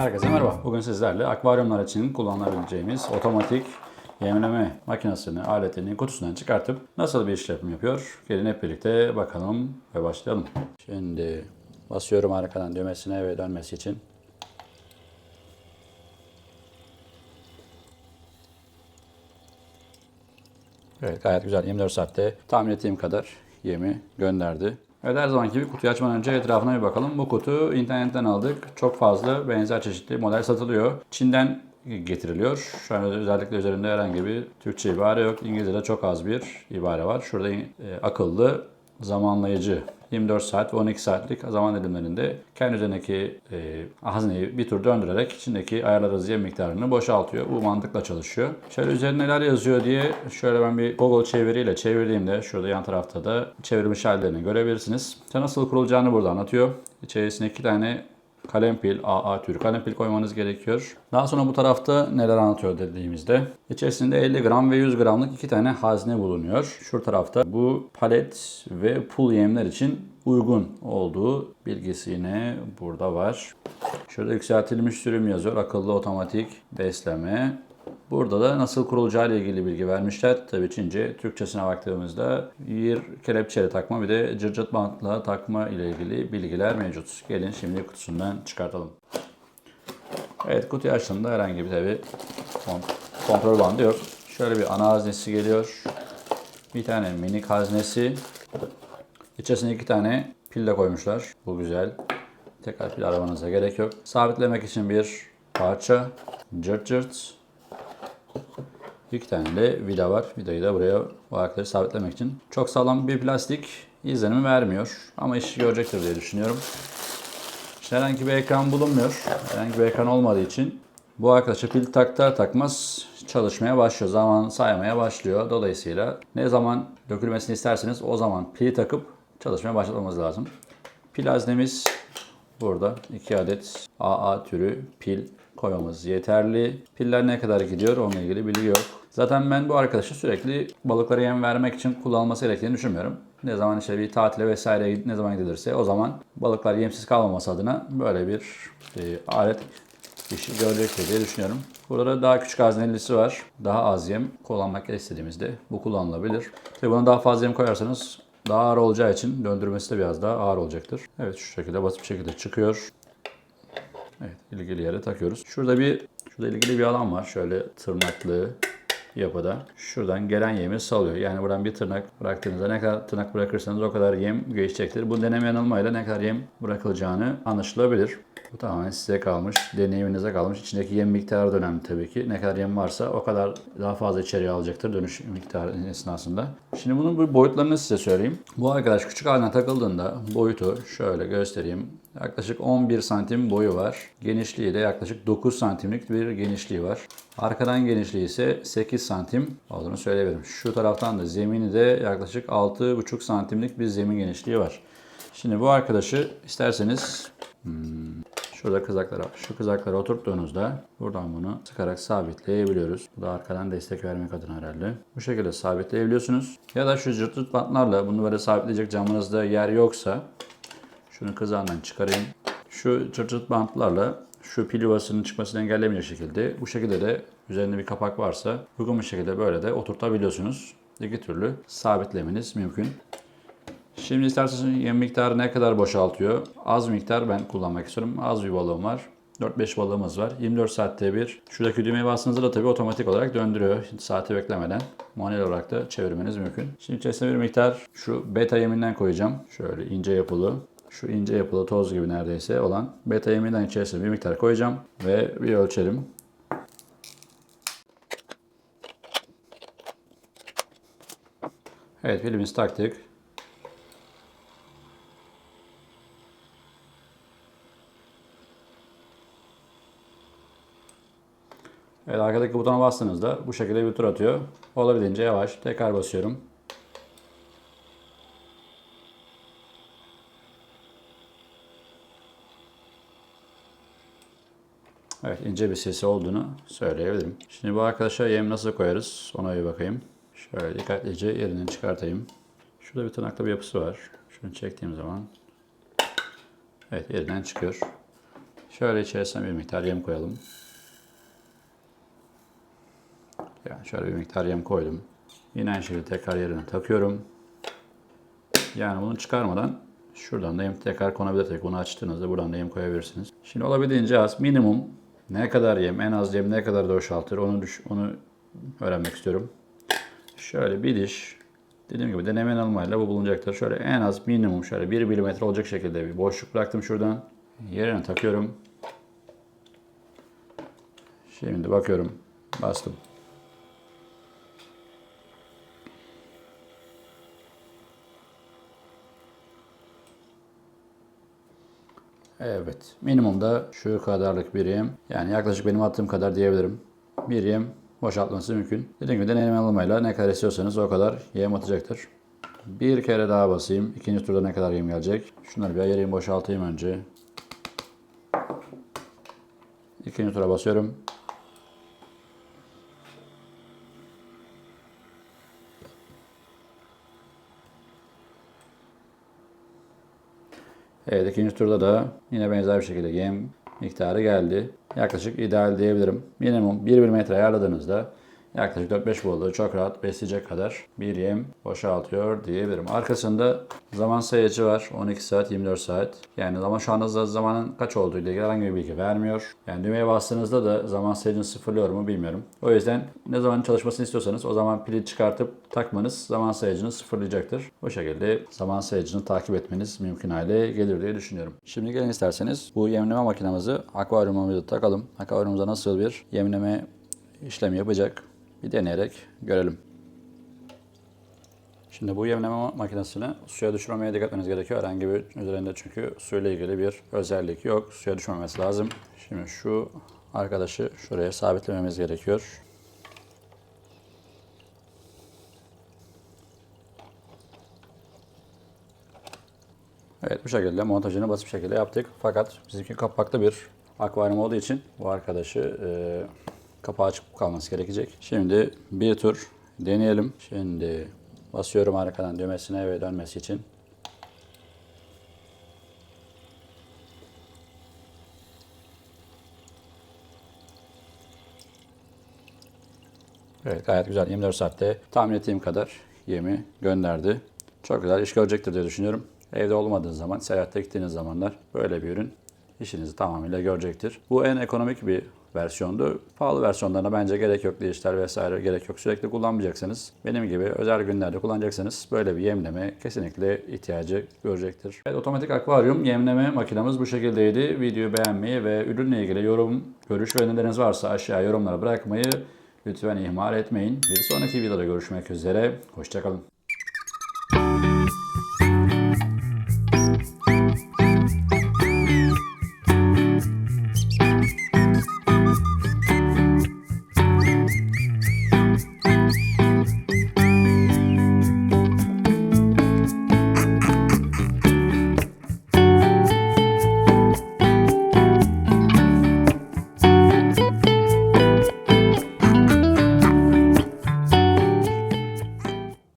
Herkese merhaba. Bugün sizlerle akvaryumlar için kullanılabileceğimiz otomatik yemleme makinesini, aletini kutusundan çıkartıp nasıl bir işlem yapıyor? Gelin hep birlikte bakalım ve başlayalım. Şimdi basıyorum arkadan düğmesine ve dönmesi için. Evet gayet güzel. 24 saatte tahmin ettiğim kadar yemi gönderdi. Evet her zamanki gibi kutuyu açmadan önce etrafına bir bakalım. Bu kutu internetten aldık. Çok fazla benzer çeşitli model satılıyor. Çin'den getiriliyor. Şu an özellikle üzerinde herhangi bir Türkçe ibare yok. İngilizce'de çok az bir ibare var. Şurada e, akıllı zamanlayıcı 24 saat ve 12 saatlik zaman dilimlerinde kendi üzerindeki e, hazneyi bir tur döndürerek içindeki ayarladığı yem miktarını boşaltıyor. Bu mantıkla çalışıyor. Şöyle üzerine neler yazıyor diye şöyle ben bir Google çeviriyle çevirdiğimde şurada yan tarafta da çevrilmiş hallerini görebilirsiniz. Nasıl kurulacağını burada anlatıyor. İçerisine iki tane kalem pil, AA türü kalem pil koymanız gerekiyor. Daha sonra bu tarafta neler anlatıyor dediğimizde içerisinde 50 gram ve 100 gramlık iki tane hazne bulunuyor. Şu tarafta bu palet ve pul yemler için uygun olduğu bilgisi yine burada var. Şurada yükseltilmiş sürüm yazıyor. Akıllı otomatik besleme. Burada da nasıl kurulacağı ile ilgili bilgi vermişler. Tabii Çince, Türkçesine baktığımızda bir kelepçeli takma bir de cırcırt bantla takma ile ilgili bilgiler mevcut. Gelin şimdi kutusundan çıkartalım. Evet kutuyu açtığımda herhangi bir tabi kontrol bandı yok. Şöyle bir ana haznesi geliyor. Bir tane minik haznesi. İçerisine iki tane pil de koymuşlar. Bu güzel. Tekrar pil aramanıza gerek yok. Sabitlemek için bir parça. Cırt cırt. İki tane de vida var. Vidayı da buraya bu ayakları sabitlemek için. Çok sağlam bir plastik izlenimi vermiyor. Ama işi görecektir diye düşünüyorum. İşte herhangi bir ekran bulunmuyor. Herhangi bir ekran olmadığı için bu arkadaşa pil taktar takmaz çalışmaya başlıyor. Zaman saymaya başlıyor. Dolayısıyla ne zaman dökülmesini isterseniz o zaman pili takıp çalışmaya başlamamız lazım. Pil haznemiz burada. 2 adet AA türü pil koymamız yeterli. Piller ne kadar gidiyor onunla ilgili bilgi yok. Zaten ben bu arkadaşı sürekli balıklara yem vermek için kullanılması gerektiğini düşünmüyorum. Ne zaman işte bir tatile vesaire ne zaman gidilirse o zaman balıklar yemsiz kalmaması adına böyle bir e, alet işi görecektir diye düşünüyorum. Burada da daha küçük haznelisi var. Daha az yem kullanmak istediğimizde bu kullanılabilir. Tabii buna daha fazla yem koyarsanız daha ağır olacağı için döndürmesi de biraz daha ağır olacaktır. Evet şu şekilde basit bir şekilde çıkıyor. Evet ilgili yere takıyoruz. Şurada bir şurada ilgili bir alan var. Şöyle tırnaklı yapıda. Şuradan gelen yemi salıyor. Yani buradan bir tırnak bıraktığınızda ne kadar tırnak bırakırsanız o kadar yem geçecektir. Bu deneme yanılmayla ne kadar yem bırakılacağını anlaşılabilir. Bu tamamen size kalmış, deneyiminize kalmış. İçindeki yem miktarı da önemli tabii ki. Ne kadar yem varsa o kadar daha fazla içeriye alacaktır dönüş miktarı esnasında. Şimdi bunun bu boyutlarını size söyleyeyim. Bu arkadaş küçük haline takıldığında boyutu şöyle göstereyim. Yaklaşık 11 santim boyu var. Genişliği de yaklaşık 9 santimlik bir genişliği var. Arkadan genişliği ise 8 santim olduğunu söyleyebilirim. Şu taraftan da zemini de yaklaşık 6,5 santimlik bir zemin genişliği var. Şimdi bu arkadaşı isterseniz hmm, şurada kızaklara, şu kızaklara oturttuğunuzda buradan bunu sıkarak sabitleyebiliyoruz. Bu da arkadan destek vermek adına herhalde. Bu şekilde sabitleyebiliyorsunuz. Ya da şu cırtıt bantlarla bunu böyle sabitleyecek camınızda yer yoksa şunu kızağından çıkarayım. Şu cırt cırt bantlarla şu pil yuvasının çıkmasını engellemeyecek şekilde bu şekilde de üzerinde bir kapak varsa uygun bir şekilde böyle de oturtabiliyorsunuz. İki türlü sabitlemeniz mümkün. Şimdi isterseniz yem miktarı ne kadar boşaltıyor? Az miktar ben kullanmak istiyorum. Az bir balığım var. 4-5 balığımız var. 24 saatte bir. Şuradaki düğmeye bastığınızda da tabii otomatik olarak döndürüyor. Şimdi saati beklemeden manuel olarak da çevirmeniz mümkün. Şimdi içerisine bir miktar şu beta yeminden koyacağım. Şöyle ince yapılı. Şu ince yapılı toz gibi neredeyse olan beta yeminden içerisine bir miktar koyacağım ve bir ölçelim. Evet pilimizi taktık. Evet arkadaki butona bastığınızda bu şekilde bir tur atıyor. Olabildiğince yavaş. Tekrar basıyorum. Evet ince bir sesi olduğunu söyleyebilirim. Şimdi bu arkadaşa yem nasıl koyarız ona bir bakayım. Şöyle dikkatlice yerinden çıkartayım. Şurada bir tırnaklı bir yapısı var. Şunu çektiğim zaman evet yerinden çıkıyor. Şöyle içerisine bir miktar yem koyalım. Yani şöyle bir miktar yem koydum. Yine aynı şekilde tekrar yerine takıyorum. Yani bunu çıkarmadan şuradan da yem tekrar konabilir. Tek bunu açtığınızda buradan da yem koyabilirsiniz. Şimdi olabildiğince az minimum ne kadar yem, en az yem ne kadar da boşaltır onu düş onu öğrenmek istiyorum. Şöyle bir diş dediğim gibi deneme almayla bu bulunacaktır. Şöyle en az minimum şöyle 1 milimetre olacak şekilde bir boşluk bıraktım şuradan. Yerine takıyorum. Şimdi bakıyorum. Bastım. Evet. Minimumda şu kadarlık bir yem. Yani yaklaşık benim attığım kadar diyebilirim. Bir boşaltması mümkün. Dediğim gibi deneme almayla ne kadar istiyorsanız o kadar yem atacaktır. Bir kere daha basayım. İkinci turda ne kadar yem gelecek? Şunları bir ayırayım boşaltayım önce. İkinci tura basıyorum. Evet ikinci turda da yine benzer bir şekilde yem miktarı geldi. Yaklaşık ideal diyebilirim. Minimum 1-1 metre ayarladığınızda yaklaşık 4-5 balığı çok rahat besleyecek kadar bir yem boşaltıyor diyebilirim. Arkasında zaman sayacı var. 12 saat 24 saat. Yani ama şu anda da zamanın kaç olduğu ile ilgili herhangi bir bilgi vermiyor. Yani düğmeye bastığınızda da zaman sayacını sıfırlıyor mu bilmiyorum. O yüzden ne zaman çalışmasını istiyorsanız o zaman pili çıkartıp takmanız zaman sayacını sıfırlayacaktır. Bu şekilde zaman sayacını takip etmeniz mümkün hale gelir diye düşünüyorum. Şimdi gelin isterseniz bu yemleme makinamızı akvaryumumuza takalım. Akvaryumumuza nasıl bir yemleme işlemi yapacak bir deneyerek görelim. Şimdi bu yemleme makinesini suya düşürmemeye dikkat etmeniz gerekiyor. Herhangi bir üzerinde çünkü suyla ilgili bir özellik yok. Suya düşmemesi lazım. Şimdi şu arkadaşı şuraya sabitlememiz gerekiyor. Evet bu şekilde montajını basit bir şekilde yaptık. Fakat bizimki kapaklı bir akvaryum olduğu için bu arkadaşı e, kapağı açık kalması gerekecek. Şimdi bir tur deneyelim. Şimdi basıyorum arkadan düğmesine ve dönmesi için. Evet gayet güzel 24 saatte tahmin ettiğim kadar yemi gönderdi. Çok güzel iş görecektir diye düşünüyorum. Evde olmadığınız zaman, seyahatte gittiğiniz zamanlar böyle bir ürün işinizi tamamıyla görecektir. Bu en ekonomik bir versiyondu. Pahalı versiyonlarına bence gerek yok. Dijital vesaire gerek yok. Sürekli kullanmayacaksınız. Benim gibi özel günlerde kullanacaksanız böyle bir yemleme kesinlikle ihtiyacı görecektir. Evet otomatik akvaryum yemleme makinamız bu şekildeydi. Videoyu beğenmeyi ve ürünle ilgili yorum, görüş ve önerileriniz varsa aşağıya yorumlara bırakmayı lütfen ihmal etmeyin. Bir sonraki videoda görüşmek üzere. Hoşçakalın.